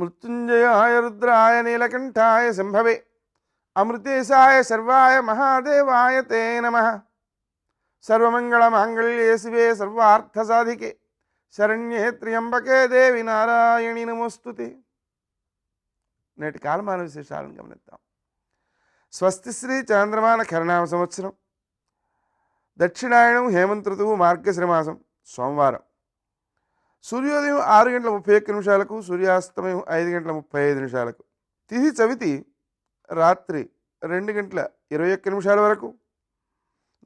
మృత్యుంజయాయ రుద్రాయ నీలకంఠాయ శంభవే. అమృతేశాయ సర్వాయ మహాదేవాయ తే నమ. సర్వమంగళమాంగళ్యే శివే సర్వార్థసాధికే. శరణ్యే త్ర్యంబకే దేవి నారాయణి నమోస్తుతే. నేటి కాలమాన విశేషాలను గమనిద్దాం. స్వస్తి శ్రీ చంద్రమాన కరణామ సంవత్సరం. దక్షిణాయనం హేమంత్ ఋతువు మార్గశ్రమాసం సోమవారం. సూర్యోదయం ఆరు గంటల ముప్పై ఒక్క నిమిషాలకు సూర్యాస్తమయం ఐదు గంటల ముప్పై ఐదు నిమిషాలకు. తిథి చవితి రాత్రి రెండు గంటల ఇరవై ఒక్క నిమిషాల వరకు.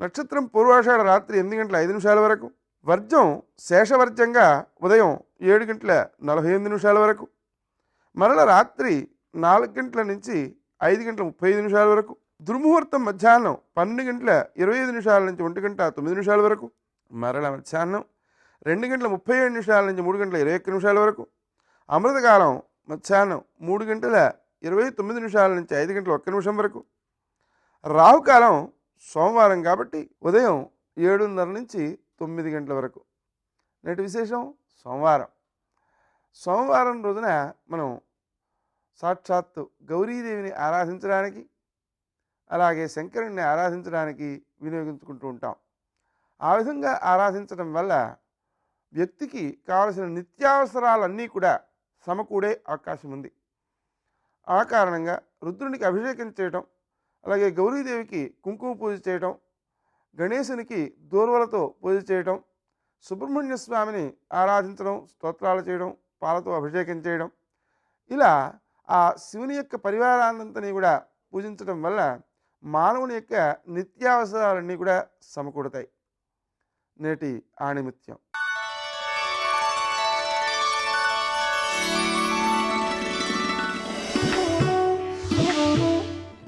నక్షత్రం పూర్వాషాఢ రాత్రి ఎనిమిది గంటల ఐదు నిమిషాల వరకు. వర్జం శేషవర్జంగా ఉదయం ఏడు గంటల నలభై ఎనిమిది నిమిషాల వరకు. మరల రాత్రి నాలుగు గంటల నుంచి ఐదు గంటల ముప్పై ఐదు నిమిషాల వరకు. దుర్ముహూర్తం మధ్యాహ్నం పన్నెండు గంటల ఇరవై ఐదు నిమిషాల నుంచి ఒంటి గంట తొమ్మిది నిమిషాల వరకు. మరల మధ్యాహ్నం రెండు గంటల ముప్పై ఏడు నిమిషాల నుంచి మూడు గంటల ఇరవై ఒక్క నిమిషాల వరకు. అమృతకాలం మధ్యాహ్నం మూడు గంటల ఇరవై తొమ్మిది నిమిషాల నుంచి ఐదు గంటల ఒక్క నిమిషం వరకు. రాహుకాలం సోమవారం కాబట్టి ఉదయం ఏడున్నర నుంచి తొమ్మిది గంటల వరకు. నేటి విశేషం సోమవారం. సోమవారం రోజున మనం సాక్షాత్తు గౌరీదేవిని ఆరాధించడానికి అలాగే శంకరుణ్ణి ఆరాధించడానికి వినియోగించుకుంటూ ఉంటాం. ఆ విధంగా ఆరాధించడం వల్ల వ్యక్తికి కావలసిన నిత్యావసరాలన్నీ కూడా సమకూడే అవకాశం ఉంది. ఆ కారణంగా రుద్రునికి అభిషేకం చేయటం అలాగే గౌరీదేవికి కుంకుమ పూజ చేయటం గణేశునికి దూర్వలతో పూజ చేయటం సుబ్రహ్మణ్య స్వామిని ఆరాధించడం స్తోత్రాలు చేయడం పాలతో అభిషేకం చేయడం ఇలా ఆ శివుని యొక్క పరివారాన్నంతని కూడా పూజించడం వల్ల మానవుని యొక్క నిత్యావసరాలన్నీ కూడా సమకూడతాయి. నేటి ఆణిమిత్యం.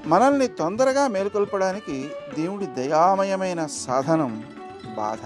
మనల్ని తొందరగా మేలుకొల్పడానికి దేవుడి దయామయమైన సాధనం బాధ.